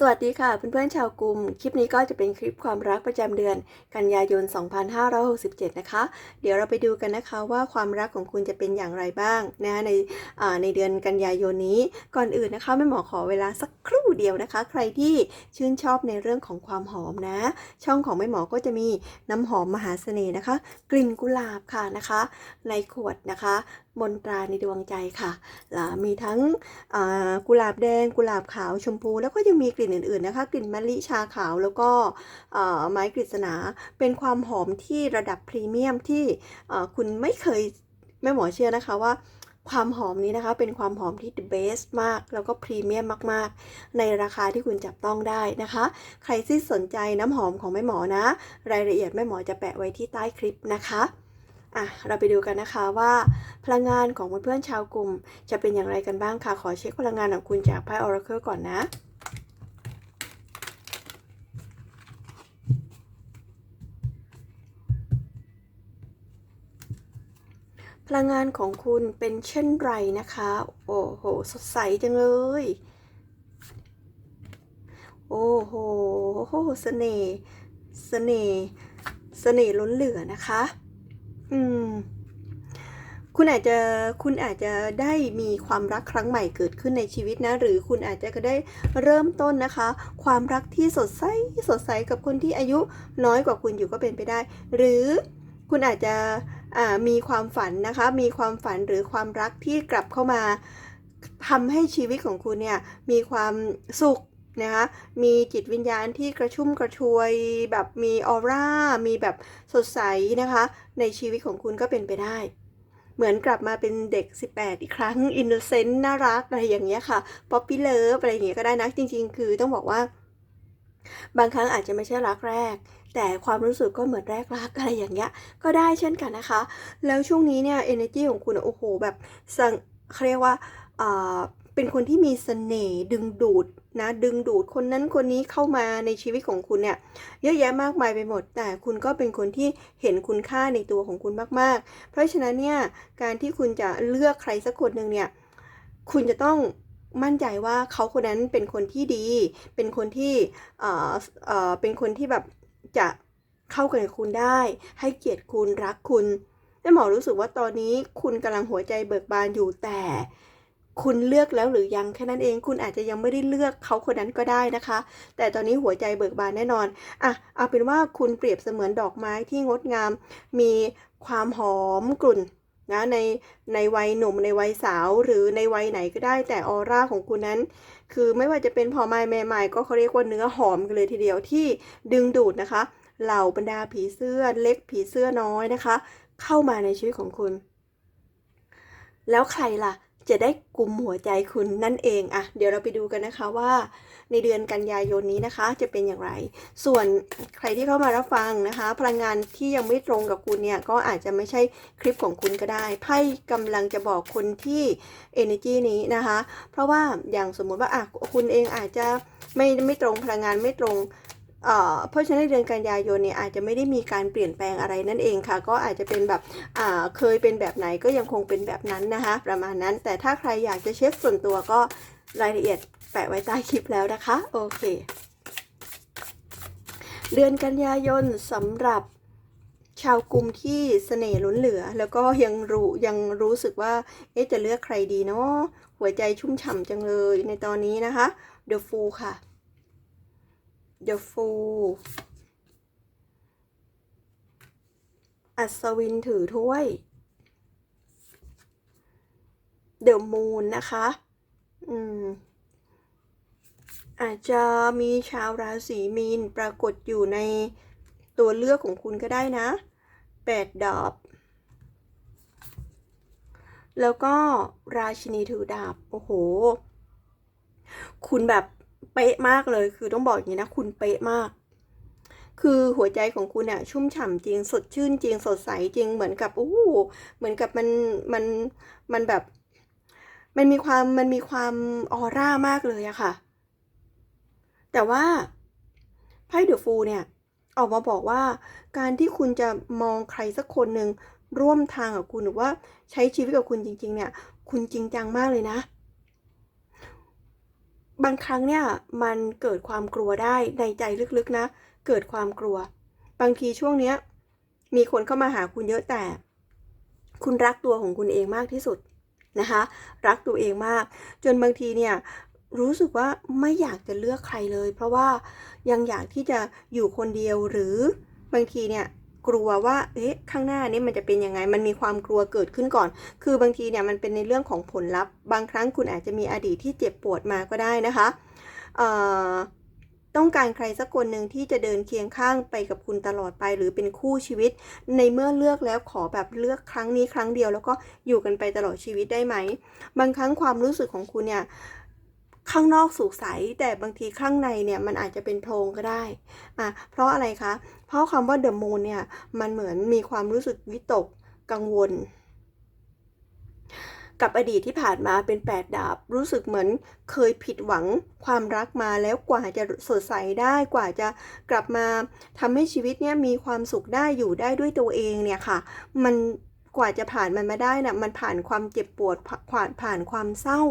สวัสดีค่ะเพื่อนๆชาวกลุ่ม คลิปนี้ก็จะเป็นคลิปความรักประจำเดือน กันยายน 2567 นะคะ เดี๋ยวเราไปดูกันนะคะว่าความรักของคุณจะเป็นอย่างไรบ้างนะคะในอ่าในเดือนกันยายนนี้ก่อนอื่นนะคะแม่หมอขอเวลาสักครู่เดียวนะคะ ใครที่ชื่นชอบในเรื่องของความหอมนะ ช่องของแม่หมอก็จะมีน้ำหอมมหาเสน่ห์นะคะ กลิ่นกุหลาบค่ะนะคะ ในขวดนะคะ มนตราในดวงใจค่ะอ่ามีทั้งกุหลาบแดง กุหลาบขาว ชมพู แล้วก็ยังมีกลิ่นอื่นๆนะคะ กลิ่นมะลิชาขาว แล้วก็ไม้กฤษณา เป็นความหอมที่ระดับพรีเมียมที่คุณไม่เคยแม่หมอเชื่อนะคะว่าความหอมนี้นะคะเป็นความหอมที่ the best มาก แล้วก็พรีเมียมมาก ๆ ในราคาที่คุณจับต้องได้นะคะ ใครที่สนใจน้ำหอมของแม่หมอนะ รายละเอียดแม่หมอจะแปะไว้ที่ใต้คลิปนะคะ อะเราไปดูกันนะคะว่า พลังงานของเพื่อนๆชาวกลุ่ม จะเป็นอย่างไรกันบ้างค่ะ ขอเช็คพลังงานของคุณจากไพ่ Oracle ก่อนนะพลังงานของคุณเป็นเช่นไรนะคะ โอ้โห สดใสจังเลย โอ้โหเสน่ห์ เสน่ห์ เสน่ห์ล้นเหลือนะคะ อืม คุณอาจจะคุณอาจจะได้มีความรักครั้งใหม่เกิดขึ้นในชีวิตนะ หรือคุณอาจจะก็ได้เริ่มต้นนะคะ ความรักที่สดใสสดใสกับคนที่อายุน้อยกว่าคุณอยู่ก็เป็นไปได้ หรือคุณอาจจะมีความฝันนะคะ มีความฝันหรือความรักที่กลับเข้ามาทำให้ชีวิตของคุณเนี่ยมีความสุข นะคะมีจิตวิญญาณที่กระชุ่มกระชวยแบบมีออร่า มีแบบสดใสนะคะ ในชีวิตของคุณก็เป็นไปได้ เหมือนกลับมาเป็นเด็ก 18 อีกครั้งอินโนเซนต์น่ารักอะไรอย่างเงี้ยค่ะป๊อปปี้เลิฟอะไรอย่างเงี้ยก็ได้นะจริง ๆ คือต้องบอกว่า บางครั้งอาจจะไม่ใช่รักแรก แต่ความรู้สึกก็เหมือนแรกรักอะไรอย่างเงี้ยก็ได้เช่นกันนะคะ แล้วช่วงนี้เนี่ย energy ของคุณโอ้โหแบบสังเขาเรียกว่า เป็นคนที่มีเสน่ห์ดึงดูดนะดึงดูดคนนั้นคนนี้เข้ามาในชีวิตของคุณเนี่ยเยอะแยะมากมายไปหมด แต่คุณก็เป็นคนที่เห็นคุณค่าในตัวของคุณมาก ๆ เพราะฉะนั้นเนี่ยการที่คุณจะเลือกใครสักคนหนึ่งเนี่ยคุณจะต้องมั่นใจว่าเขาคนนั้นเป็นคนที่ดี เป็นคนที่เอ่อเอ่อเป็นคนที่แบบจะเข้ากันกับคุณได้ ให้เกียรติคุณรักคุณแม่หมอรู้สึกว่าตอนนี้คุณกำลังหัวใจเบิกบานอยู่แต่ คุณเลือกแล้วหรือยังแค่นั้นเองคุณอาจจะยังไม่ได้เลือกเขาคนนั้นก็ได้นะคะ แต่ตอนนี้หัวใจเบิกบานแน่นอนอะเอาเป็นว่าคุณเปรียบเสมือนดอกไม้ที่งดงาม มีความหอมกลุ่นนะในในวัยหนุ่มในวัยสาวหรือในวัยไหนก็ได้แต่ออร่าของคุณนั้น คือไม่ว่าจะเป็นพอไม้แม่ไม้ก็เขาเรียกว่าเนื้อหอมกันเลยทีเดียวที่ดึงดูดนะคะ เหล่าบรรดาผีเสื้อเล็กผีเสื้อน้อยนะคะ เข้ามาในชีวิตของคุณ แล้วใครล่ะ จะได้กลุ่มหัวใจคุณนั่นเองอะเดี๋ยวเราไปดูกันนะคะว่า ในเดือนกันยายนนี้นะคะ จะเป็นอย่างไร ส่วนใครที่เข้ามารับฟังนะคะ พลังงานที่ยังไม่ตรงกับคุณเนี่ยก็อาจจะไม่ใช่คลิปของคุณก็ได้ไพ่กำลังจะบอกคนที่ energy นี้นะคะ เพราะว่าอย่างสมมุติว่าอะคุณเองอาจจะไม่ไม่ตรงพลังงานไม่ตรง เพราะฉะนั้นเดือนกันยายนเนี่ยอาจจะไม่ได้มีการเปลี่ยนแปลงอะไรนั่นเองค่ะ ก็อาจจะเป็นแบบเคยเป็นแบบไหนก็ยังคงเป็นแบบนั้นนะคะ ประมาณนั้น แต่ถ้าใครอยากจะเช็คส่วนตัวก็รายละเอียดแปะไว้ใต้คลิปแล้วนะคะ โอเค เดือนกันยายนสำหรับชาวกลุ่มที่เสน่ห์ล้นเหลือ แล้วก็ยังรู้ยังรู้สึกว่า เอ๊ะจะเลือกใครดีเนาะหัวใจชุ่มฉ่ำจังเลยในตอนนี้นะคะ The Fool ค่ะ The Fool อัศวินถือถ้วย The Moon นะคะ อืม อาจจะมีชาวราศีมีนปรากฏอยู่ในตัวเลือกของคุณก็ได้นะแปดดาบ แล้วก็ราชินีถือดาบ โอ้โห คุณแบบ ป๊ะมากเลย คือต้องบอกอย่างนี้นะ คุณเป๊ะมาก คือหัวใจของคุณอะชุ่มฉ่ำจริง สดชื่นจริง สดใสจริง เหมือนกับอู้เหมือนกับมันมันมันแบบ มันมีความมันมีความออร่ามากเลยอะค่ะ แต่ว่าไพ่เดอะฟูเนี่ย ออกมาบอกว่า การที่คุณจะมองใครสักคนหนึ่งร่วมทางกับคุณหรือว่าใช้ชีวิตกับคุณจริง ๆ เนี่ย คุณจริงจังมากเลยนะ บางครั้งเนี่ยมันเกิดความกลัวได้ในใจลึกๆนะ เกิดความกลัว บางทีช่วงเนี้ยมีคนเข้ามาหาคุณเยอะแต่ คุณรักตัวของคุณเองมากที่สุดนะคะ รักตัวเองมาก จนบางทีเนี่ยรู้สึกว่าไม่อยากจะเลือกใครเลย เพราะว่ายังอยากที่จะอยู่คนเดียวหรือบางทีเนี่ย กลัวว่าเอ๊ะข้างหน้านี้มันจะเป็นยังไง มันมีความกลัวเกิดขึ้นก่อน คือบางทีเนี่ยมันเป็นในเรื่องของผลลัพธ์ บางครั้งคุณอาจจะมีอดีตที่เจ็บปวดมาก็ได้นะคะเอ่อต้องการใครสักคนหนึ่งที่จะเดินเคียงข้างไปกับคุณตลอดไป หรือเป็นคู่ชีวิต ในเมื่อเลือกแล้วขอแบบเลือกครั้งนี้ครั้งเดียว แล้วก็อยู่กันไปตลอดชีวิตได้ไหม บางครั้งความรู้สึกของคุณเนี่ยข้างนอกสุขใสแต่บางทีข้างในเนี่ยมันอาจจะเป็นโพรงก็ได้อะเพราะอะไรคะ เพราะคำว่า The Moon เนี่ย มันเหมือนมีความรู้สึกวิตกกังวล กับอดีตที่ผ่านมาเป็นแปดดาบ รู้สึกเหมือนเคยผิดหวังความรักมาแล้วกว่าจะสดใสได้กว่าจะกลับมาทำให้ชีวิตเนี่ยมีความสุขได้อยู่ได้ด้วยตัวเองเนี่ยค่ะ มันกว่าจะผ่านมันมาได้นะ่ะมันผ่านความเจ็บปวดผ่านผ่านความเศร้า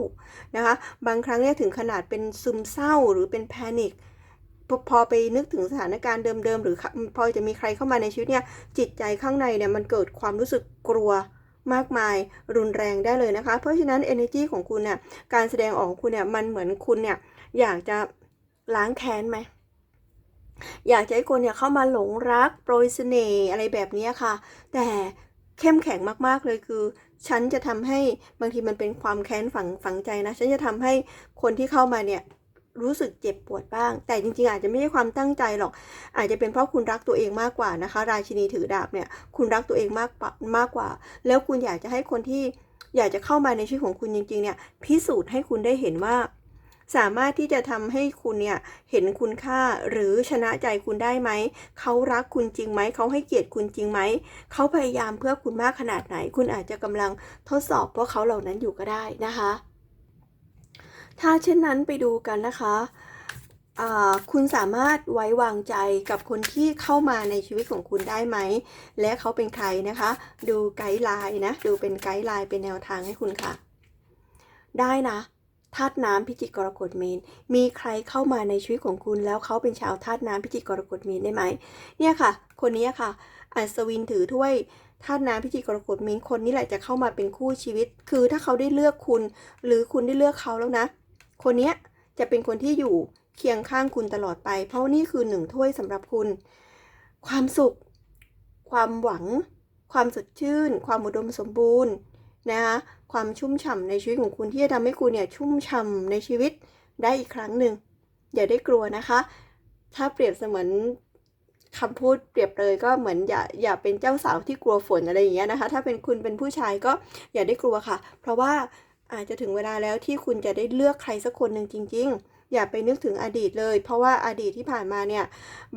นะคะ บางครั้งเนี่ยถึงขนาดเป็นซึมเศร้าหรือเป็นแพนิค พอพอไปนึกถึงสถานการณ์เดิมๆ หรือพอจะมีใครเข้ามาในชีวิตเนี่ยจิตใจข้างในเนี่ยมันเกิดความรู้สึกกลัวมากมายรุนแรงได้เลยนะคะ เพราะฉะนั้น energy ของคุณเนี่ยการแสดงออกของคุณเนี่ยมันเหมือนคุณเนี่ยอยากจะล้างแค้นไหมอยากจะให้คนเนี่ยเข้ามาหลงรักโปรยเสน่ห์อะไรแบบนี้ค่ะ แต่เข้มแข็งมากๆเลยคือ ฉันจะทำให้บางทีมันเป็นความแค้นฝังฝังใจนะ ฉันจะทำให้คนที่เข้ามาเนี่ย รู้สึกเจ็บปวดบ้าง แต่จริงๆ อาจจะไม่ใช่ความตั้งใจหรอก อาจจะเป็นเพราะคุณรักตัวเองมากกว่านะคะ ราชินีถือดาบเนี่ยคุณรักตัวเองมากมากกว่า แล้วคุณอยากจะให้คนที่อยากจะเข้ามาในชีวิตของคุณจริงๆเนี่ยพิสูจน์ให้คุณได้เห็นว่า สามารถที่จะทำให้คุณเนี่ยเห็นคุณค่าหรือชนะใจคุณได้ไหมเขารักคุณจริงไหมเขาให้เกียรติคุณจริงไหมเขาพยายามเพื่อคุณมากขนาดไหน คุณอาจจะกำลังทดสอบพวกเขาเหล่านั้นอยู่ก็ได้นะคะ ถ้าเช่นนั้นไปดูกันนะคะคุณสามารถไว้วางใจกับคนที่เข้ามาในชีวิตของคุณได้ไหม และเขาเป็นใครนะคะ ดูไกด์ไลน์นะ ดูเป็นไกด์ไลน์เป็นแนวทางให้คุณค่ะ ได้นะธาตุน้ำพิจิกกรกฎมีนมีใครเข้ามาในชีวิตของคุณ แล้วเขาเป็นชาวธาตุน้ำพิจิกกรกฎมีนได้ไหม เนี่ยค่ะ คนนี้ค่ะ อัศวินถือถ้วยธาตุน้ำพิจิกกรกฎมีนคนนี้แหละจะเข้ามาเป็นคู่ชีวิต คือถ้าเขาได้เลือกคุณ หรือคุณได้เลือกเขาแล้วนะ คนนี้จะเป็นคนที่อยู่เคียงข้างคุณตลอดไป เพราะนี่คือหนึ่งถ้วยสำหรับคุณ ความสุข ความหวัง ความสดชื่น ความอุดมสมบูรณ์นะคะความชุ่มฉ่ำในชีวิตของคุณที่จะทำให้คุณเนี่ยชุ่มฉ่ำในชีวิตได้อีกครั้งหนึ่งอย่าได้กลัวนะคะ ถ้าเปรียบเสมือนคำพูดเปรียบเลยก็เหมือนอย่าอย่าเป็นเจ้าสาวที่กลัวฝนอะไรอย่างเงี้ยนะคะ ถ้าเป็นคุณเป็นผู้ชายก็อย่าได้กลัวค่ะ เพราะว่า อาจจะถึงเวลาแล้วที่คุณจะได้เลือกใครสักคนหนึ่งจริง ๆ อย่าไปนึกถึงอดีตเลย เพราะว่าอดีตที่ผ่านมาเนี่ย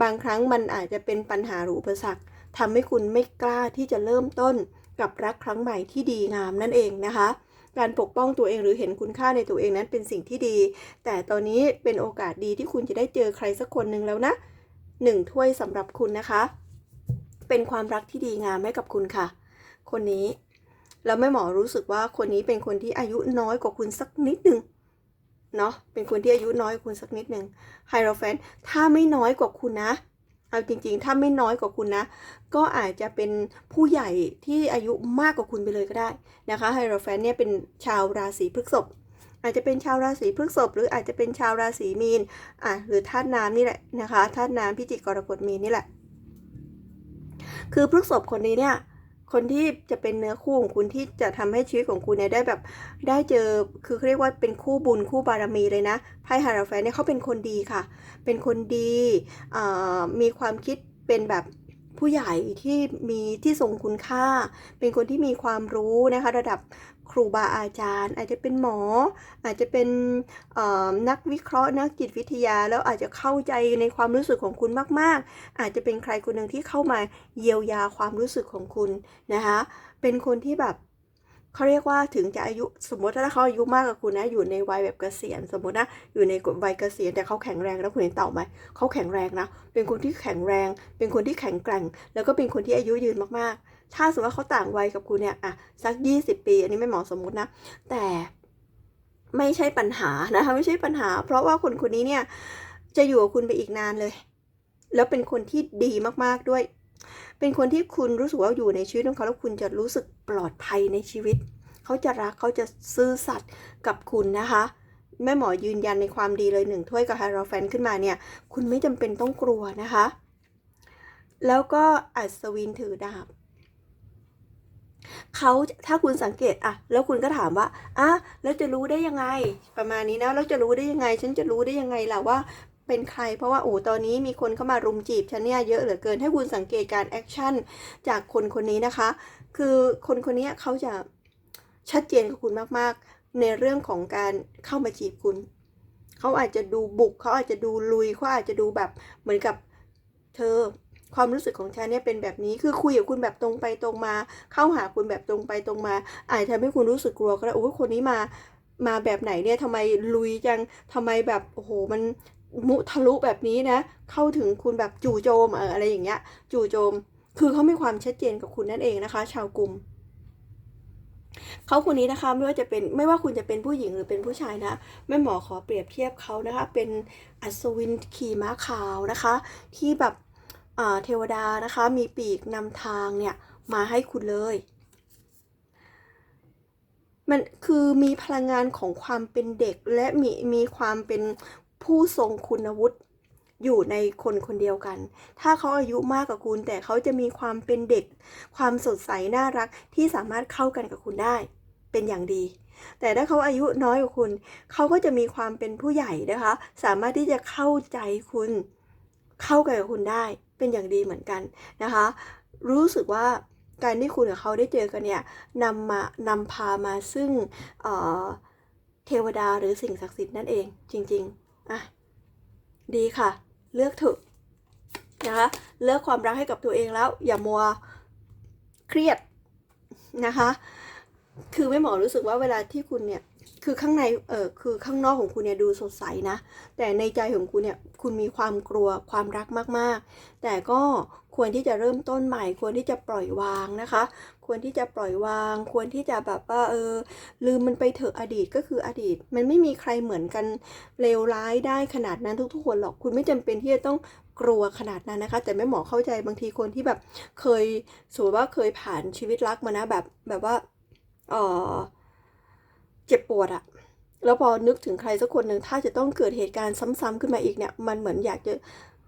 บางครั้งมันอาจจะเป็นปัญหาหรืออุปสรรคทำให้คุณไม่กล้าที่จะเริ่มต้นกับรักครั้งใหม่ที่ดีงามนั่นเองนะคะ การปกป้องตัวเองหรือเห็นคุณค่าในตัวเองนั้นเป็นสิ่งที่ดี แต่ตอนนี้เป็นโอกาสดีที่คุณจะได้เจอใครสักคนหนึ่งแล้วนะหนึ่งถ้วยสำหรับคุณนะคะ เป็นความรักที่ดีงามให้กับคุณค่ะ คนนี้ แล้วแม่หมอรู้สึกว่าคนนี้เป็นคนที่อายุน้อยกว่าคุณสักนิดหนึ่งเนาะเป็นคนที่อายุน้อยกว่าคุณสักนิดหนึ่งไฮโรแฟนถ้าไม่น้อยกว่าคุณนะเอาจริงๆ ถ้าไม่น้อยกว่าคุณนะ ก็อาจจะเป็นผู้ใหญ่ที่อายุมากกว่าคุณไปเลยก็ได้นะคะไฮโรแฟนเนี่ยเป็นชาวราศีพฤษภอาจจะเป็นชาวราศีพฤษภหรืออาจจะเป็นชาวราศีมีนอะหรือธาตุน้ำนี่แหละนะคะธาตุน้ำพิจิกกรกฎมีนนี่แหละ คือพฤษภคนนี้เนี่ย คนที่จะเป็นเนื้อคู่ของคุณที่จะทำให้ชีวิตของคุณเนี่ยได้แบบได้เจอคือเรียกว่าเป็นคู่บุญคู่บารมีเลยนะไพ่ฮาราแฟนเนี่ยเขาเป็นคนดีค่ะ เป็นคนดีมีความคิดเป็นแบบ ผู้ใหญ่ที่มีที่ทรงคุณค่า เป็นคนที่มีความรู้นะคะระดับครูบาอาจารย์ อาจจะเป็นหมอ อาจจะเป็นนักวิเคราะห์นักจิตวิทยา แล้วอาจจะเข้าใจในความรู้สึกของคุณมาก ๆ อาจจะเป็นใครคนหนึ่งที่เข้ามาเยียวยาความรู้สึกของคุณนะคะเป็นคนที่แบบ เขาเรียกว่าถึงจะอายุสมมติถ้าเขาอายุมากกว่าคุณนะ อยู่ในวัยแบบเกษียณ สมมตินะอยู่ในวัยเกษียณแต่เขาแข็งแรงแล้วคุณเห็นเต่าไหมเขาแข็งแรงนะ เป็นคนที่แข็งแรง เป็นคนที่แข็งแกร่ง แล้วก็เป็นคนที่อายุยืนมากๆ ถ้าสมมติว่าเขาต่างวัยกับคุณเนี่ยอะสัก 20 ปี อันนี้ไม่เหมาะสมมตินะ แต่ไม่ใช่ปัญหานะคะไม่ใช่ปัญหา เพราะว่าคนคนนี้เนี่ยจะอยู่กับคุณไปอีกนานเลย แล้วเป็นคนที่ดีมากๆด้วย เป็นคนที่คุณรู้สึกว่าอยู่ในชีวิตของเขาแล้วคุณจะรู้สึกปลอดภัยในชีวิต เขาจะรักเขาจะซื่อสัตย์กับคุณนะคะ แม่หมอยืนยันในความดีเลยหนึ่งถ้วยกับไฮโรแฟนขึ้นมาเนี่ย คุณไม่จำเป็นต้องกลัวนะคะ แล้วก็อัศวินถือดาบเขาถ้าคุณสังเกตอะแล้วคุณก็ถามว่าอะแล้วจะรู้ได้ยังไง ประมาณนี้นะแล้วจะรู้ได้ยังไง ฉันจะรู้ได้ยังไงล่ะว่า เป็นใคร เพราะว่าโอ้ตอนนี้มีคนเข้ามารุมจีบฉันเนี่ยเยอะเหลือเกินให้คุณสังเกตการแอคชั่นจากคนคนนี้นะคะ คือคนคนนี้เขาจะชัดเจนกับคุณมากๆ ในเรื่องของการเข้ามาจีบคุณ เขาอาจจะดูบุกเขาอาจจะดูลุยเขาอาจจะดูแบบเหมือนกับเธอความรู้สึกของฉันเนี่ยเป็นแบบนี้คือคุยกับคุณแบบตรงไปตรงมา เข้าหาคุณแบบตรงไปตรงมา อาจจะทำให้คุณรู้สึกกลัวก็ได้โอ้คนนี้มามาแบบไหนเนี่ยทำไมลุยจังทำไมแบบโอ้โหมัน มุทะลุแบบนี้นะ เข้าถึงคุณแบบจู่โจมเอออะไรอย่างเงี้ย จู่โจม คือเขามีความชัดเจนกับคุณนั่นเองนะคะ ชาวกลุ่มเขาคนนี้นะคะไม่ว่าจะเป็นไม่ว่าคุณจะเป็นผู้หญิงหรือเป็นผู้ชายนะแม่หมอขอเปรียบเทียบเขานะคะ เป็นอัศวินขี่ม้าขาวนะคะ ที่แบบเทวดานะคะ มีปีกนำทางเนี่ยมาให้คุณเลยมันคือมีพลังงานของความเป็นเด็กและมีมีความเป็น ผู้ทรงคุณวุฒิอยู่ในคนคนเดียวกัน ถ้าเขาอายุมากกว่าคุณ แต่เขาจะมีความเป็นเด็ก ความสดใสน่ารักที่สามารถเข้ากันกับคุณได้ เป็นอย่างดี แต่ถ้าเขาอายุน้อยกว่าคุณ เขาก็จะมีความเป็นผู้ใหญ่นะคะ สามารถที่จะเข้าใจคุณ เข้ากันกับคุณได้ เป็นอย่างดีเหมือนกันนะคะ รู้สึกว่าการที่คุณกับเขาได้เจอกันเนี่ยนำมานำพามาซึ่งเเทวดาหรือสิ่งศักดิ์สิทธิ์นั่นเอง จริง ๆ อะดีค่ะ เลือกเถอะนะคะเลือกความรักให้กับตัวเองแล้ว อย่ามัวเครียดนะคะ คือแม่หมอรู้สึกว่าเวลาที่คุณเนี่ย คือข้างในเออคือข้างนอกของคุณเนี่ยดูสดใสนะ แต่ในใจของคุณเนี่ยคุณมีความกลัวความรักมากๆ แต่ก็ควรที่จะเริ่มต้นใหม่ ควรที่จะปล่อยวางนะคะ ควรที่จะปล่อยวาง ควรที่จะแบบว่าเออ ลืมมันไปเถอะอดีตก็คืออดีต มันไม่มีใครเหมือนกันเลวร้ายได้ขนาดนั้นทุกๆคนหรอกคุณไม่จำเป็นที่จะต้องกลัวขนาดนั้นนะคะ แต่แม่หมอเข้าใจบางทีคนที่แบบเคยสมมติว่าเคยผ่านชีวิตรักมานะแบบแบบว่าเออ เจ็บปวดอะแล้วพอนึกถึงใครสักคนหนึ่งถ้าจะต้องเกิดเหตุการณ์ซ้ำๆขึ้นมาอีกเนี่ย มันเหมือนอยากจะ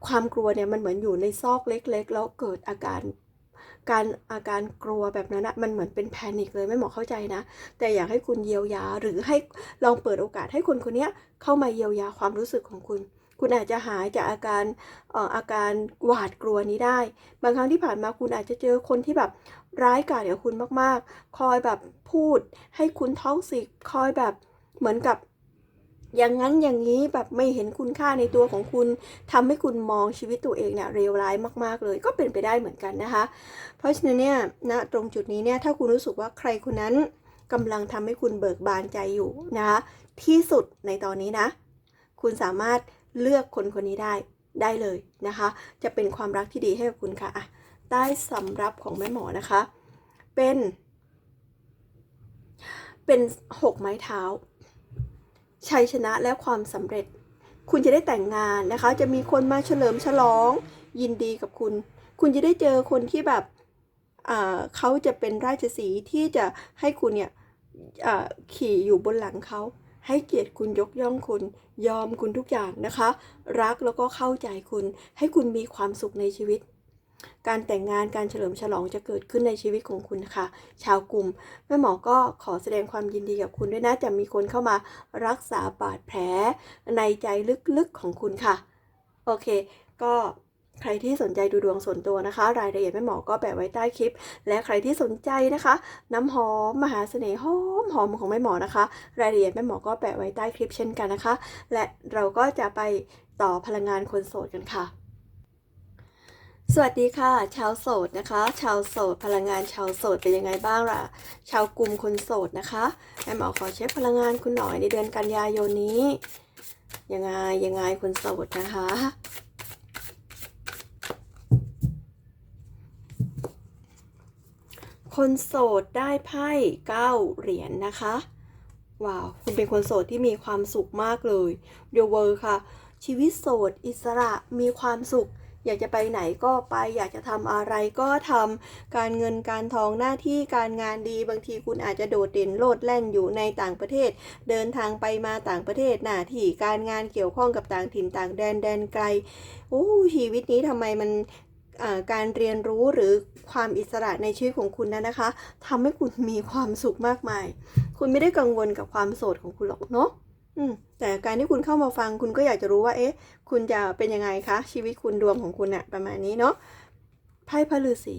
ความกลัวเนี่ยมันเหมือนอยู่ในซอกเล็ก ๆ แล้วเกิดอาการการอาการกลัวแบบนั้นอะมันเหมือนเป็นแพนิคเลยไม่หมอเข้าใจนะ แต่อยากให้คุณเยียวยาหรือให้ลองเปิดโอกาสให้คนคนนี้เข้ามาเยียวยาความรู้สึกของคุณ คุณอาจจะหายจากอาการอาการหวาดกลัวนี้ได้ บางครั้งที่ผ่านมาคุณอาจจะเจอคนที่แบบ ร้ายกาจกับคุณมากๆ คอยแบบพูดให้คุณท้องสิกคอยแบบเหมือนกับ อย่างนั้นอย่างนี้แบบไม่เห็นคุณค่าในตัวของคุณทำให้คุณมองชีวิตตัวเองเนี่ยเลวร้ายมากๆเลย ก็เป็นไปได้เหมือนกันนะคะ เพราะฉะนั้นเนี่ยณตรงจุดนี้เนี่ยถ้าคุณรู้สึกว่าใครคนนั้นกำลังทำให้คุณเบิกบานใจอยู่นะคะที่สุดในตอนนี้นะ คุณสามารถเลือกคนคนนี้ได้ได้เลยนะคะ จะเป็นความรักที่ดีให้กับคุณค่ะ ใต้สำรับของแม่หมอนะคะ เป็น เป็นหกไม้เท้า ชัยชนะและความสำเร็จ คุณจะได้แต่งงานนะคะ จะมีคนมาเฉลิมฉลอง ยินดีกับคุณ คุณจะได้เจอคนที่แบบเขาจะเป็นราชสีที่จะให้คุณเนี่ยขี่อยู่บนหลังเขาให้เกียรติคุณยกย่องคุณยอมคุณทุกอย่างนะคะ รักแล้วก็เข้าใจคุณ ให้คุณมีความสุขในชีวิต การแต่งงานการเฉลิมฉลองจะเกิดขึ้นในชีวิตของคุณค่ะ ชาวกลุ่มแม่หมอก็ขอแสดงความยินดีกับคุณด้วยนะจะมีคนเข้ามารักษาบาดแผลในใจลึกๆของคุณค่ะ โอเค ก็ใครที่สนใจดูดวงส่วนตัวนะคะ รายละเอียดแม่หมอก็แปะไว้ใต้คลิป และใครที่สนใจนะคะ น้ำหอมมหาเสน่ห์หอมหอมของแม่หมอนะคะ รายละเอียดแม่หมอก็แปะไว้ใต้คลิปเช่นกันนะคะ และเราก็จะไปต่อพลังงานคนโสดกันค่ะ สวัสดีค่ะ ชาวโสดนะคะ ชาวโสด พลังงานชาวโสดเป็นยังไงบ้างล่ะ ชาวกลุ่มคนโสดนะคะแม่หมอขอเช็คพลังงานคุณหน่อยในเดือนกันยายนนี้ ยังไงยังไงคนโสดนะคะ คนโสดได้ไพ่เก้าเหรียญนะคะว้าวคุณเป็นคนโสดที่มีความสุขมากเลย The World ค่ะ ชีวิตโสดอิสระมีความสุข อยากจะไปไหนก็ไป อยากจะทำอะไรก็ทำการเงินการทองหน้าที่การงานดีบางทีคุณอาจจะโดดเด่นโลดแล่นอยู่ในต่างประเทศ เดินทางไปมาต่างประเทศหน้าที่การงานเกี่ยวข้องกับต่างถิ่นต่างแดนแดนไกลโอ้ชีวิตนี้ทำไมมันการเรียนรู้หรือความอิสระในชีวิตของคุณนั้นนะคะทำให้คุณมีความสุขมากมาย คุณไม่ได้กังวลกับความโสดของคุณหรอกเนาะ แต่การที่คุณเข้ามาฟังคุณก็อยากจะรู้ว่า เอ๊ะ คุณจะเป็นยังไงคะ ชีวิตคุณดวงของคุณอะประมาณนี้เนาะไพ่พระฤาษี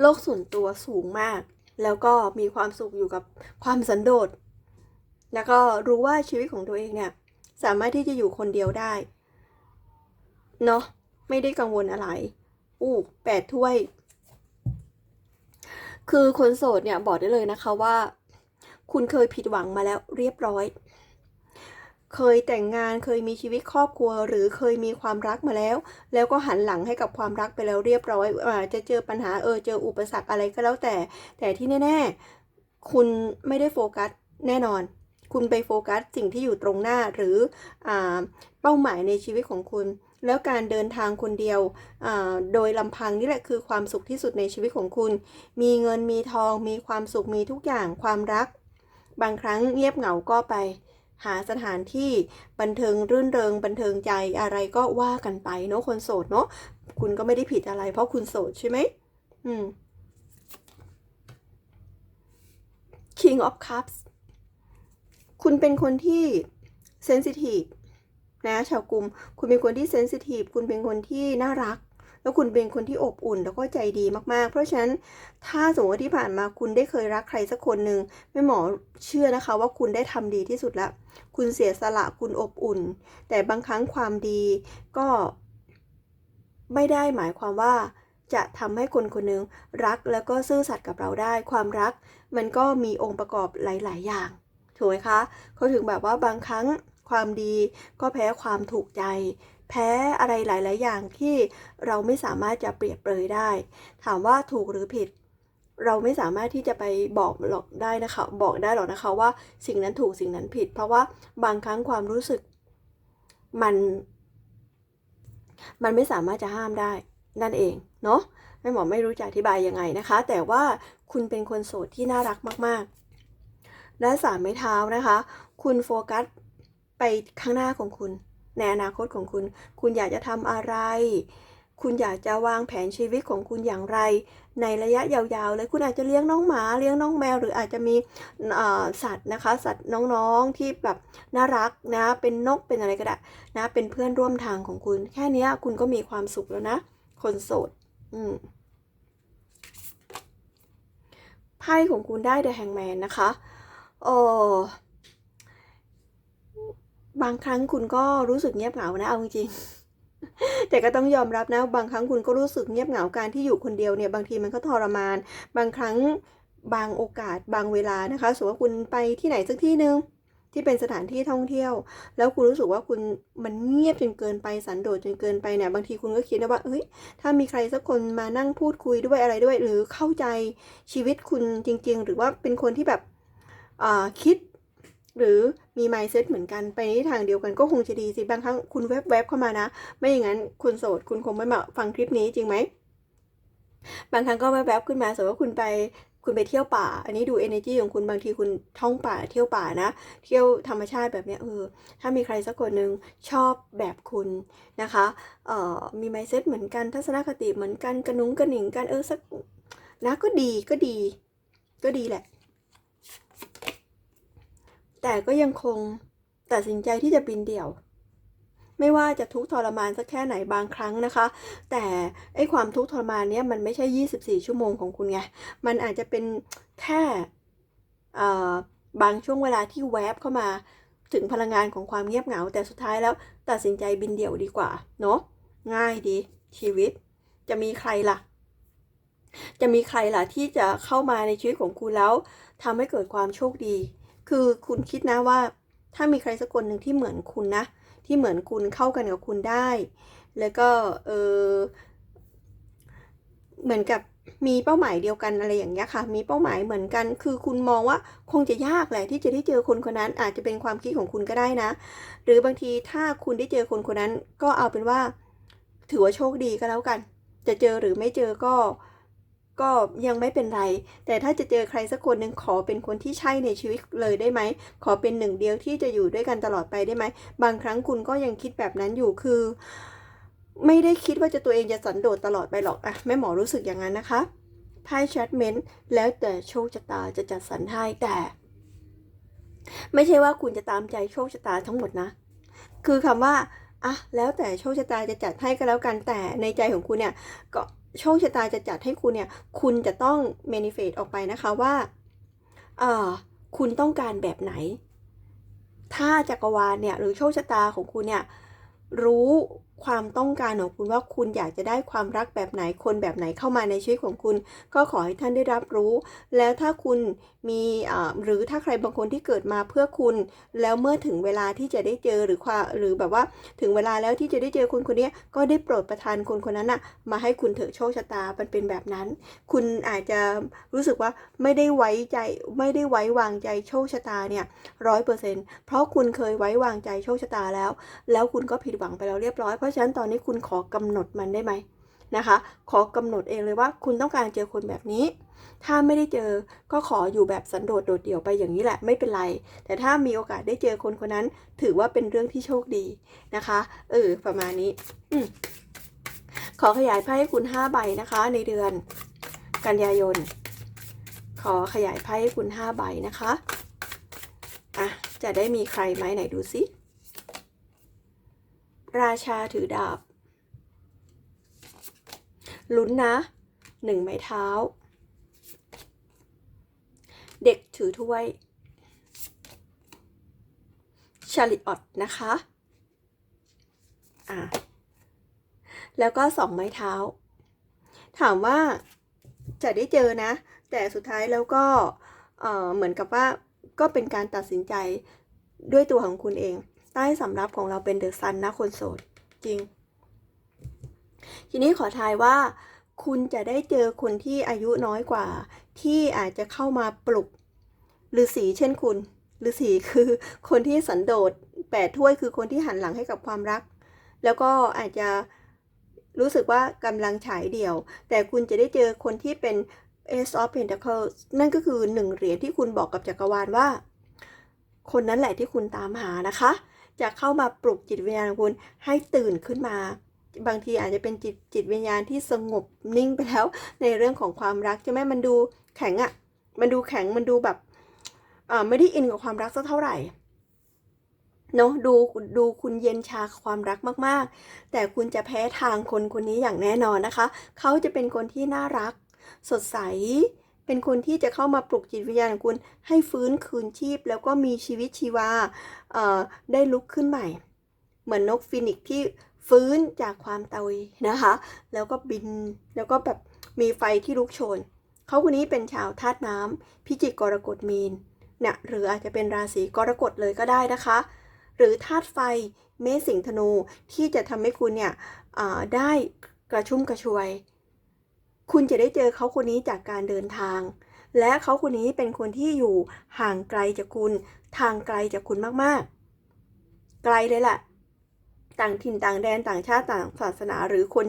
โลกส่วนตัวสูงมาก แล้วก็มีความสุขอยู่กับความสันโดษ แล้วก็รู้ว่าชีวิตของตัวเองเนี่ย สามารถที่จะอยู่คนเดียวได้เนาะไม่ได้กังวลอะไร อู้แปดถ้วย คือคนโสดเนี่ยบอกได้เลยนะคะว่า คุณเคยผิดหวังมาแล้วเรียบร้อย เคยแต่งงานเคยมีชีวิตครอบครัว หรือเคยมีความรักมาแล้ว แล้วก็หันหลังให้กับความรักไปแล้วเรียบร้อยอาจจะเจอปัญหาเออเจออุปสรรคอะไรก็แล้วแต่ แต่ที่แน่ ๆ คุณไม่ได้โฟกัสแน่นอน คุณไปโฟกัสสิ่งที่อยู่ตรงหน้าหรืออเป้าหมายในชีวิตของคุณแล้วการเดินทางคนเดียว โดยลำพังนี่แหละคือความสุขที่สุดในชีวิตของคุณ มีเงินมีทอง มีความสุข มีทุกอย่าง ความรัก บางครั้งเงียบเหงาก็ไป หาสถานที่บันเทิงรื่นเริง บันเทิงใจอะไรก็ว่ากันไปเนาะคนโสดเนาะคุณก็ไม่ได้ผิดอะไร เพราะคุณโสดใช่ไหมอืม King of Cups คุณเป็นคนที่เซนซิทีฟนะชาวกลุ่ม คุณเป็นคนที่เซนซิทีฟคุณเป็นคนที่น่ารัก แล้วคุณเป็นคนที่อบอุ่นแล้วก็ใจดีมากๆ เพราะฉะนั้นถ้าสมมติว่าที่ผ่านมาคุณได้เคยรักใครสักคนหนึ่งแม่หมอเชื่อนะคะว่าคุณได้ทำดีที่สุดแล้วคุณเสียสละคุณอบอุ่น แต่บางครั้งความดีก็ไม่ได้หมายความว่าจะทำให้คนคนนึงรักแล้วก็ซื่อสัตย์กับเราได้ ความรักมันก็มีองค์ประกอบหลาย ๆ อย่าง ถูกไหมคะ เขาถึงแบบว่าบางครั้งความดีก็แพ้ความถูกใจ แพ้อะไรหลาย ๆ อย่างที่เราไม่สามารถจะเปรียบเปรยได้ ถามว่าถูกหรือผิด เราไม่สามารถที่จะไปบอกหรอกได้นะคะ บอกได้หรอกนะคะว่าสิ่งนั้นถูกสิ่งนั้นผิด เพราะว่าบางครั้งความรู้สึกมัน มันไม่สามารถจะห้ามได้นั่นเองเนาะแม่หมอไม่รู้จะอธิบายยังไงนะคะ แต่ว่าคุณเป็นคนโสดที่น่ารักมากๆ และสามไม้เท้านะคะ คุณโฟกัสไปข้างหน้าของคุณ ในอนาคตของคุณ คุณอยากจะทำอะไร คุณอยากจะวางแผนชีวิตของคุณอย่างไร ในระยะยาวๆเลยคุณอาจจะเลี้ยงน้องหมาเลี้ยงน้องแมว หรืออาจจะมีสัตว์นะคะ สัตว์น้องๆที่แบบน่ารักนะ เป็นนกเป็นอะไรก็ได้นะเป็นเพื่อนร่วมทางของคุณ แค่นี้คุณก็มีความสุขแล้วนะ คนโสด อืมไพ่ของคุณได้ The Hangman นะคะเออ บางครั้งคุณก็รู้สึกเงียบเหงานะเอาจริงๆแต่ก็ต้องยอมรับนะบางครั้งคุณก็รู้สึกเงียบเหงาการที่อยู่คนเดียวเนี่ยบางทีมันก็ทรมาน บางครั้งบางโอกาสบางเวลานะคะสมมติว่าคุณไปที่ไหนสักที่หนึ่งที่เป็นสถานที่ท่องเที่ยว แล้วคุณรู้สึกว่าคุณมันเงียบจนเกินไปสันโดษจนเกินไปเนี่ยบางทีคุณก็คิดนะว่าเฮ้ยถ้ามีใครสักคนมานั่งพูดคุยด้วยอะไรด้วย หรือเข้าใจชีวิตคุณจริง ๆ หรือว่าเป็นคนที่แบบอ่าคิด หรือมี mindset เหมือนกันไปในทางเดียวกันก็คงจะดีสิบางครั้งคุณแวบๆเข้ามานะ ไม่อย่างนั้นคุณโสดคุณคงไม่มาฟังคลิปนี้จริงไหมบางครั้งก็แวบๆขึ้นมาสมมติว่าคุณไปคุณไปเที่ยวป่า อันนี้ดู energy ของคุณบางทีคุณท่องป่าเที่ยวป่านะ เที่ยวธรรมชาติแบบนี้เออถ้ามีใครสักคนหนึ่งชอบแบบคุณนะคะเอ่อมี mindset เหมือนกันทัศนคติเหมือนกันกระนุ้งกระหนิงกันเออสักนะก็ดีก็ดี ก็ดีแหละ แต่ก็ยังคงตัดสินใจที่จะบินเดี่ยว ไม่ว่าจะทุกข์ทรมานสักแค่ไหนบางครั้งนะคะ แต่ไอ้ความทุกข์ทรมานเนี้ยมันไม่ใช่ 24 ชั่วโมงของคุณไง มันอาจจะเป็นแค่บางช่วงเวลาที่แวบเข้ามาถึงพลังงานของความเงียบเหงา แต่สุดท้ายแล้วตัดสินใจบินเดี่ยวดีกว่า เนาะง่ายดี ชีวิต จะมีใครล่ะ จะมีใครล่ะที่จะเข้ามาในชีวิตของคุณแล้วทำให้เกิดความโชคดี คือคุณคิดนะว่า ถ้ามีใครสักคนหนึ่งที่เหมือนคุณนะ ที่เหมือนคุณเข้ากันกับคุณได้ แล้วก็เออเหมือนกับมีเป้าหมายเดียวกันอะไรอย่างเงี้ยค่ะ มีเป้าหมายเหมือนกัน คือคุณมองว่าคงจะยากแหละที่จะได้เจอคนคนนั้น อาจจะเป็นความคิดของคุณก็ได้นะ หรือบางทีถ้าคุณได้เจอคนคนนั้น ก็เอาเป็นว่า ถือว่าโชคดีก็แล้วกัน จะเจอหรือไม่เจอก็ ก็ยังไม่เป็นไร แต่ถ้าจะเจอใครสักคนหนึ่งขอเป็นคนที่ใช่ในชีวิตเลยได้ไหม ขอเป็นหนึ่งเดียวที่จะอยู่ด้วยกันตลอดไปได้ไหม บางครั้งคุณก็ยังคิดแบบนั้นอยู่คือ ไม่ได้คิดว่าจะตัวเองจะสันโดษตลอดไปหรอกอะแม่หมอรู้สึกอย่างนั้นนะคะไพ่แชัดเมนต์แล้วแต่โชคชะตาจะจัดสรรให้แต่ ไม่ใช่ว่าคุณจะตามใจโชคชะตาทั้งหมดนะ คือคำว่าอะแล้วแต่โชคชะตาจะจัดให้ก็แล้วกันแต่ในใจของคุณเนี่ยก็ โชคชะตาจะจัดให้คุณเนี่ย คุณจะต้อง manifest ออกไปนะคะว่าเออคุณต้องการแบบไหน ถ้าจักรวาลเนี่ย หรือโชคชะตาของคุณเนี่ย รู้ ความต้องการของคุณว่าคุณอยากจะได้ความรักแบบไหนคนแบบไหนเข้ามาในชีวิตของคุณ ก็ขอให้ท่านได้รับรู้ แล้วถ้าคุณมีหรือถ้าใครบางคนที่เกิดมาเพื่อคุณ แล้วเมื่อถึงเวลาที่จะได้เจอหรือความหรือแบบว่าถึงเวลาแล้วที่จะได้เจอคนคนนี้ก็ได้โปรดประทานคนคนนั้นน่ะมาให้คุณเถอะโชคชะตามันเป็นแบบนั้น คุณอาจจะรู้สึกว่าไม่ได้ไว้ใจไม่ได้ไว้วางใจโชคชะตาเนี่ยร้อยเปอร์เซ็นต์เพราะคุณเคยไว้วางใจโชคชะตาแล้ว แล้วคุณก็ผิดหวังไปแล้วเรียบร้อยเพราะฉะนั้นตอนนี้คุณขอกำหนดมันได้ไหมนะคะ ขอกำหนดเองเลยว่าคุณต้องการเจอคนแบบนี้ ถ้าไม่ได้เจอก็ขออยู่แบบสันโดษโดดเดี่ยวไปอย่างนี้แหละไม่เป็นไร แต่ถ้ามีโอกาสได้เจอคนคนนั้น ถือว่าเป็นเรื่องที่โชคดีนะคะเออประมาณนี้ อืขอขยายไพ่ให้คุณ 5 ใบนะคะ ในเดือน กันยายน ขอขยายไพ่ให้คุณ 5 ใบนะคะอะจะได้มีใครไหมไหนดูสิ ราชาถือดาบ ลุ้นนะหนึ่งไม้เท้า เด็กถือถ้วย ชาลิตออตนะคะอะแล้วก็สองไม้เท้า ถามว่าจะได้เจอนะ แต่สุดท้ายแล้วก็เเหมือนกับว่าก็เป็นการตัดสินใจด้วยตัวของคุณเอง ใต้สำรับของเราเป็นเดอะซันนะคนโสดจริง ทีนี้ขอทายว่า คุณจะได้เจอคนที่อายุน้อยกว่า ที่อาจจะเข้ามาปลุกฤาษีเช่นคุณฤาษีคือคนที่สันโดษแปดถ้วยคือคนที่หันหลังให้กับความรัก แล้วก็อาจจะรู้สึกว่ากำลังฉายเดี่ยว แต่คุณจะได้เจอคนที่เป็น Ace of Pentacles นั่นก็คือหนึ่งเหรียญที่คุณบอกกับจักรวาลว่า คนนั้นแหละที่คุณตามหานะคะ จะเข้ามาปลุกจิตวิญญาณของคุณให้ตื่นขึ้นมา บางทีอาจจะเป็นจิตจิตวิญญาณที่สงบนิ่งไปแล้วในเรื่องของความรักใช่ไหมมันดูแข็งอะ่ะมันดูแข็งมันดูแบบอ่าไม่ได้อินกับความรักสักเท่าไหร่เนาะดูดูคุณเย็นชาความรักมากๆ แต่คุณจะแพ้ทางคนคนนี้อย่างแน่นอนนะคะ เขาจะเป็นคนที่น่ารัก สดใส เป็นคนที่จะเข้ามาปลุกจิตวิญญาณของคุณให้ฟื้นคืนชีพ แล้วก็มีชีวิตชีวาได้ลุกขึ้นใหม่ เหมือนนกฟินิกซ์ที่ฟื้นจากความตายนะคะ แล้วก็บินแล้วก็แบบมีไฟที่ลุกโชน เขาคนนี้เป็นชาวธาตุน้ำพิจิกกรกฎมีนเนี่ยหรืออาจจะเป็นราศีกรกฎเลยก็ได้นะคะ หรือธาตุไฟเมษสิงห์ธนูที่จะทำให้คุณเนี่ยได้กระชุ่มกระชวย คุณจะได้เจอเขาคนนี้จากการเดินทาง และเขาคนนี้เป็นคนที่อยู่ห่างไกลจากคุณ ทางไกลจากคุณมากๆ ไกลเลยแหละต่างถิ่นต่างแดนต่างชาติต่างศาสนาหรือคน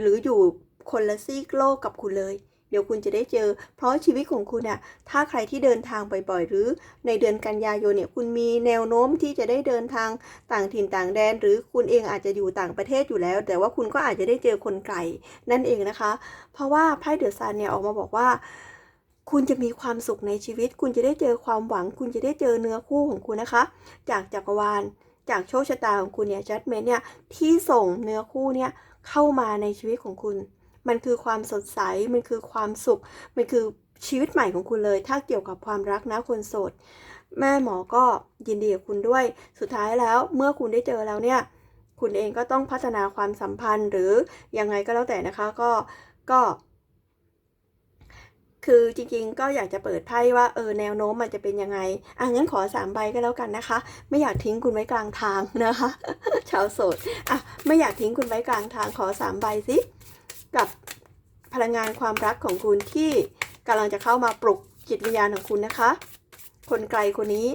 หรืออยู่คนละซีกโลกกับคุณเลย เดี๋ยวคุณจะได้เจอ เพราะชีวิตของคุณอะถ้าใครที่เดินทางบ่อยๆ หรือในเดือนกันยายนเนี่ยคุณมีแนวโน้มที่จะได้เดินทางต่างถิ่นต่างแดน หรือคุณเองอาจจะอยู่ต่างประเทศอยู่แล้ว แต่ว่าคุณก็อาจจะได้เจอคนไกลนั่นเองนะคะ เพราะว่าไพ่เดอะซันเนี่ยออกมาบอกว่าคุณจะมีความสุขในชีวิต คุณจะได้เจอความหวัง คุณจะได้เจอเนื้อคู่ของคุณนะคะ จากจักรวาล จากโชคชะตาของคุณเนี่ยจัดเมนเนี่ยที่ส่งเนื้อคู่เนี่ยเข้ามาในชีวิตของคุณ มันคือความสดใส มันคือความสุข มันคือชีวิตใหม่ของคุณเลย ถ้าเกี่ยวกับความรักนะคนโสด แม่หมอก็ยินดีกับคุณด้วย สุดท้ายแล้วเมื่อคุณได้เจอแล้วเนี่ย คุณเองก็ต้องพัฒนาความสัมพันธ์หรือยังไงก็แล้วแต่นะคะ ก็ ก็ คือจริงๆ ก็อยากจะเปิดไพ่ว่าเออแนวโน้มมันจะเป็นยังไง อะงั้นขอสามใบก็แล้วกันนะคะ ไม่อยากทิ้งคุณไว้กลางทางนะคะ ชาวโสด อะไม่อยากทิ้งคุณไว้กลางทางขอสามใบสิ กับพลังงานความรักของคุณที่กำลังจะเข้ามาปลุกจิตวิญญาณของคุณนะคะ คนไกลคนนี้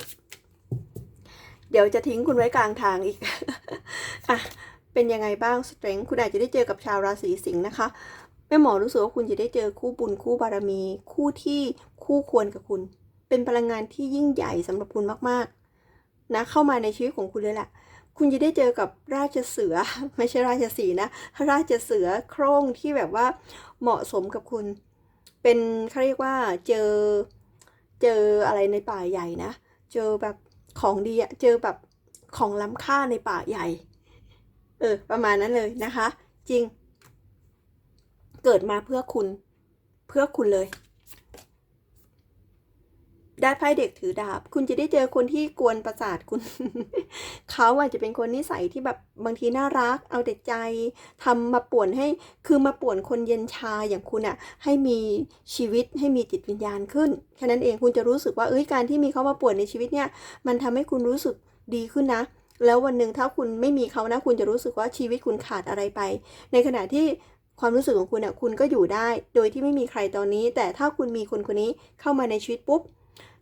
เดี๋ยวจะทิ้งคุณไว้กลางทางอีกอะเป็นยังไงบ้างสเตรน g คุณอาจจะได้เจอกับชาวราศีสิงห์นะคะแม่หมอรู้สึกว่าคุณจะได้เจอคู่บุญคู่บารมี คู่ที่คู่ควรกับคุณ เป็นพลังงานที่ยิ่งใหญ่สำหรับคุณมากๆนะเข้ามาในชีวิตของคุณเลยแหละ คุณจะได้เจอกับราชเสือไม่ใช่ราชสีนะ ราชเสือโคร่งที่แบบว่าเหมาะสมกับคุณ เป็นเขาเรียกว่าเจอเจออะไรในป่าใหญ่นะ เจอแบบของดีอะเจอแบบของล้ำค่าในป่าใหญ่ เออ ประมาณนั้นเลยนะคะ จริง เกิดมาเพื่อคุณ เพื่อคุณเลย ได้ไพ่เด็กถือดาบ คุณจะได้เจอคนที่กวนประสาทคุณ เขาอาจจะเป็นคนนิสัยที่แบบบางทีน่ารัก เอาแต่ใจทำมาป่วนให้ คือมาป่วนคนเย็นชาอย่างคุณอะให้มีชีวิตให้มีจิตวิญญาณขึ้น แค่นั้นเองคุณจะรู้สึกว่า เอ้ย การที่มีเขามาป่วนในชีวิตเนี่ย มันทำให้คุณรู้สึกดีขึ้นนะ แล้ววันหนึ่งถ้าคุณไม่มีเขานะ คุณจะรู้สึกว่าชีวิตคุณขาดอะไรไป ในขณะที่ความรู้สึกของคุณเนี่ยคุณก็อยู่ได้ โดยที่ไม่มีใครตอนนี้ แต่ถ้าคุณมีคนคนนี้เข้ามาในชีวิตปุ๊บ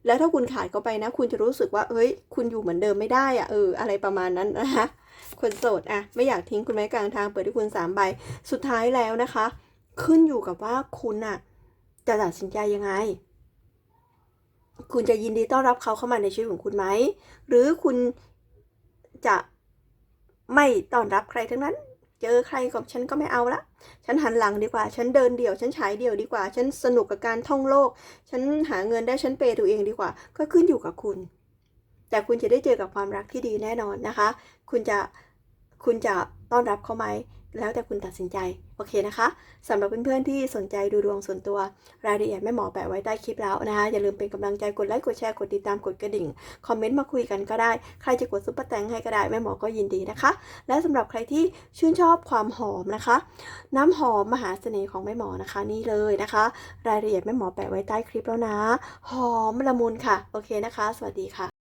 แล้วถ้าคุณขาดเขาไปนะ คุณจะรู้สึกว่าเฮ้ย คุณอยู่เหมือนเดิมไม่ได้อะเออ อะไรประมาณนั้นนะคะคนโสดอะไม่อยากทิ้งคุณไว้กลางทางเปิดที่คุณสามใบ สุดท้ายแล้วนะคะ ขึ้นอยู่กับว่าคุณอะจะตัดสินใจยังไง คุณจะยินดีต้อนรับเขาเข้ามาในชีวิตของคุณไหม หรือคุณจะไม่ต้อนรับใครทั้งนั้น เจอใครกับฉันก็ไม่เอาละ ฉันหันหลังดีกว่า ฉันเดินเดี่ยว ฉันฉายเดี่ยวดีกว่า ฉันสนุกกับการท่องโลก ฉันหาเงินได้ ฉันเปย์ตัวเองดีกว่า ก็ขึ้นอยู่กับคุณ แต่คุณจะได้เจอกับความรักที่ดีแน่นอนนะคะ คุณจะ คุณจะต้อนรับเขาไหม แล้วแต่คุณตัดสินใจ โอเคนะคะสำหรับเพื่อนๆที่สนใจดูดวงส่วนตัว รายละเอียดแม่หมอแปะไว้ใต้คลิปแล้วนะคะ อย่าลืมเป็นกำลังใจกดไลค์กดแชร์กดติดตามกดกระดิ่ง คอมเมนต์มาคุยกันก็ได้ ใครจะกดซุปเปอร์แตงให้ก็ได้แม่หมอก็ยินดีนะคะ และสำหรับใครที่ชื่นชอบความหอมนะคะ น้ำหอมมหาเสน่ห์ของแม่หมอนะคะนี่เลยนะคะ รายละเอียดแม่หมอแปะไว้ใต้คลิปแล้วนะ หอมละมุนค่ะ โอเคนะคะ สวัสดีค่ะ